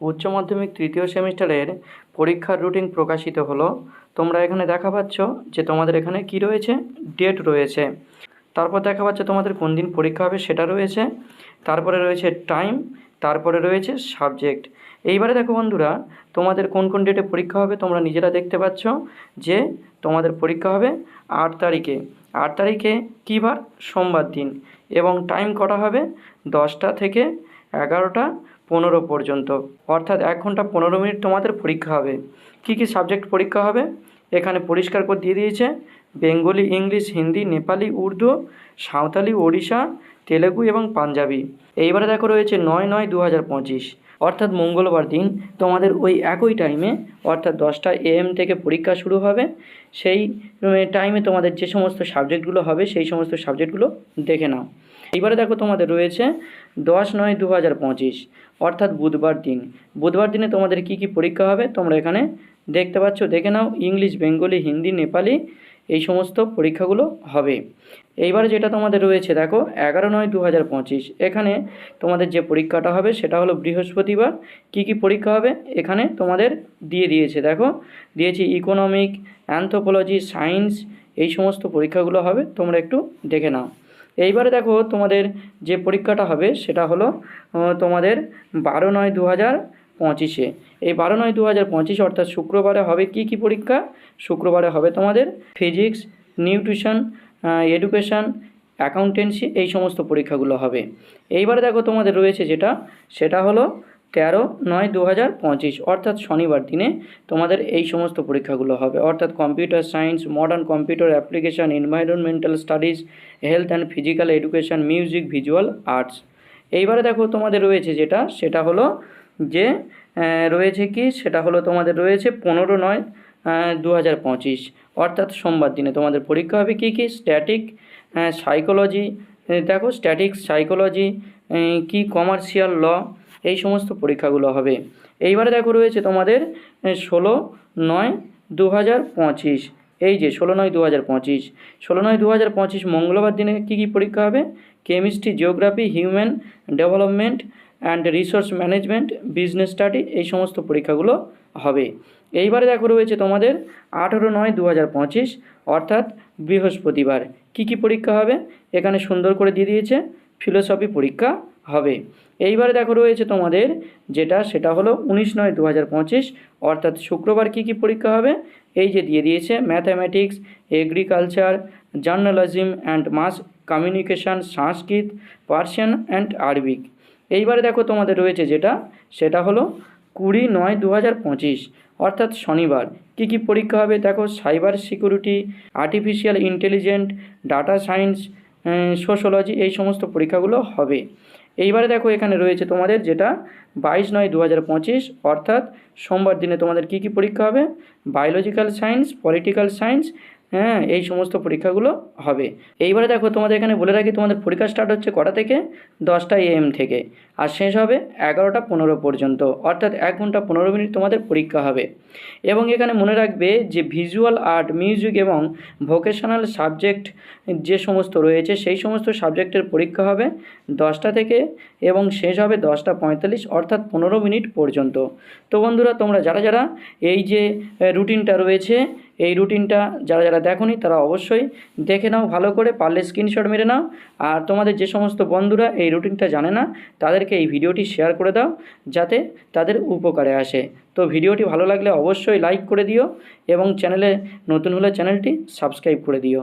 উচ্চ মাধ্যমিক তৃতীয় সেমিস্টারের পরীক্ষার রুটিন প্রকাশিত হলো। তোমরা এখানে দেখা পাচ্ছ যে তোমাদের এখানে কি রয়েছে? ডেট রয়েছে। তারপর দেখা পাচ্ছে তোমাদের কোন দিন পরীক্ষা হবে সেটা রয়েছে। তারপরে রয়েছে টাইম তারপরে রয়েছে সাবজেক্ট এইবারে দেখো বন্ধুরা, তোমাদের কোন কোন ডেটে পরীক্ষা হবে তোমরা নিজেরা দেখতে পাচ্ছ যে তোমাদের পরীক্ষা হবে আট তারিখে। আট তারিখে কী বার সোমবার দিন। এবং টাইম কটা হবে? দশটা থেকে এগারোটা পনেরো পর্যন্ত। অর্থাৎ এক ঘণ্টা পনেরো মিনিট তোমাদের পরীক্ষা হবে। কি কি সাবজেক্ট পরীক্ষা হবে? এখানে পরিষ্কার করে দিয়ে দিয়েছে। বেঙ্গলি, ইংলিশ, হিন্দি, নেপালি, উর্দু, সাঁওতালি, ওড়িশা, তেলেগু এবং পাঞ্জাবি। এইবারে দেখো রয়েছে নয় নয় দু হাজার পঁচিশ। অর্থাৎ মঙ্গলবার দিন তোমাদের ওই একই টাইমে অর্থাৎ দশটা এএম থেকে পরীক্ষা শুরু হবে। সেই টাইমে তোমাদের যে সমস্ত সাবজেক্টগুলো হবে, সেই সমস্ত সাবজেক্টগুলো দেখে নাও। এবারে দেখো তোমাদের রয়েছে দশ নয় দু হাজার পঁচিশ, অর্থাৎ বুধবার দিন। বুধবার দিনে তোমাদের কি কি পরীক্ষা হবে, তোমরা এখানে দেখতে পাচ্ছ। দেখে নাও ইংলিশ বেঙ্গলি হিন্দি নেপালি এই সমস্ত পরীক্ষাগুলো হবে। এইবারে যেটা তোমাদের রয়েছে, দেখো, এগারো নয় দু হাজার পঁচিশ। এখানে তোমাদের যে পরীক্ষাটা হবে, সেটা হলো বৃহস্পতিবার। কি কি পরীক্ষা হবে, এখানে তোমাদের দিয়ে দিয়েছে। দেখো, দিয়েছি ইকোনমিক অ্যানথ্রোপোলজি সায়েন্স এই সমস্ত পরীক্ষাগুলো হবে, তোমরা একটু দেখে নাও। এইবারে দেখো, তোমাদের যে পরীক্ষাটা হবে, সেটা হলো তোমাদের বারো নয় দু হাজার পঁচিশে। এই বারো নয় দু হাজার পঁচিশ, অর্থাৎ শুক্রবারে হবে কি কি পরীক্ষা? শুক্রবারে হবে তোমাদের ফিজিক্স নিউট্রিশন এডুকেশন অ্যাকাউন্টেন্সি এই সমস্ত পরীক্ষাগুলো হবে। এইবারে দেখো তোমাদের রয়েছে যেটা, সেটা হলো তেরো নয় দু হাজার পঁচিশ, অর্থাৎ শনিবার দিনে তোমাদের এই সমস্ত পরীক্ষাগুলো হবে। অর্থাৎ computer science modern computer application environmental studies health and physical education music visual arts এইবারে দেখো তোমাদের রয়েছে যেটা, সেটা হলো যে রয়েছে কি, সেটা হলো তোমাদের রয়েছে পনেরো নয় দু হাজার পঁচিশ। অর্থাৎ সোমবার দিনে তোমাদের পরীক্ষা হবে কী কী? স্ট্যাটিক সাইকোলজি দেখো স্ট্যাটিক সাইকোলজি কি কমার্শিয়াল ল এই সমস্ত পরীক্ষাগুলো হবে। এইবারে দেখো রয়েছে তোমাদের ষোলো নয় দু হাজার পঁচিশ। এই যে, ষোলো নয় দু হাজার পঁচিশ। ষোলো নয় দু হাজার পঁচিশ মঙ্গলবার দিনে কী কী পরীক্ষা হবে? Chemistry geography human development and resource management business study এই সমস্ত পরীক্ষাগুলো হবে। এইবারে দেখো রয়েছে তোমাদের আঠেরো নয় দু অর্থাৎ বৃহস্পতিবার। কী কী পরীক্ষা হবে? এখানে সুন্দর করে দিয়ে দিয়েছে ফিলোসফি পরীক্ষা হবে। এইবারে দেখো রয়েছে তোমাদের যেটা, সেটা হলো উনিশ নয় দু অর্থাৎ শুক্রবার কী কী পরীক্ষা হবে? এই যে দিয়ে দিয়েছে mathematics agriculture journalism and mass communication Sanskrit Persian and Arabic এইবারে দেখো তোমাদের রয়েছে যেটা, সেটা হলো কুড়ি নয় দু অর্থাৎ শনিবার। কী কী পরীক্ষা হবে? দেখো, cyber security, artificial intelligent, data science sociology এই সমস্ত পরীক্ষাগুলো হবে। এইবারে দেখো এখানে রয়েছে তোমাদের যেটা, বাইশ নয় দু অর্থাৎ সোমবার দিনে তোমাদের কী কী পরীক্ষা হবে? বায়োলজিক্যাল সায়েন্স, পলিটিক্যাল সায়েন্স হ্যাঁ এই সমস্ত পরীক্ষাগুলো হবে। এইবারে দেখো, তোমাদের এখানে বলে রাখি, তোমাদের পরীক্ষা স্টার্ট হচ্ছে কটা থেকে? দশটা এএম থেকে। আর শেষ হবে এগারোটা পনেরো পর্যন্ত। অর্থাৎ এক ঘণ্টা পনেরো মিনিট তোমাদের পরীক্ষা হবে। এবং এখানে মনে রাখবে যে ভিজুয়াল আর্ট মিউজিক এবং ভোকেশনাল সাবজেক্ট যে সমস্ত রয়েছে, সেই সমস্ত সাবজেক্টের পরীক্ষা হবে দশটা থেকে এবং শেষ হবে দশটা পঁয়তাল্লিশ, অর্থাৎ পনেরো মিনিট পর্যন্ত। তো বন্ধুরা, তোমরা যারা যারা এই যে রুটিনটা রয়েছে এই রুটিনটা যারা যারা দেখনি তারা অবশ্যই দেখে নাও, ভালো করে পারলে স্ক্রিনশট মেরে নাও। আর তোমাদের যে সমস্ত বন্ধুরা এই রুটিনটা জানে না, তাদেরকে এই ভিডিওটি শেয়ার করে দাও, যাতে তাদের উপকারে আসে। তো ভিডিওটি ভালো লাগলে অবশ্যই লাইক করে দিও এবং চ্যানেলে নতুন হলে চ্যানেলটি সাবস্ক্রাইব করে দিও।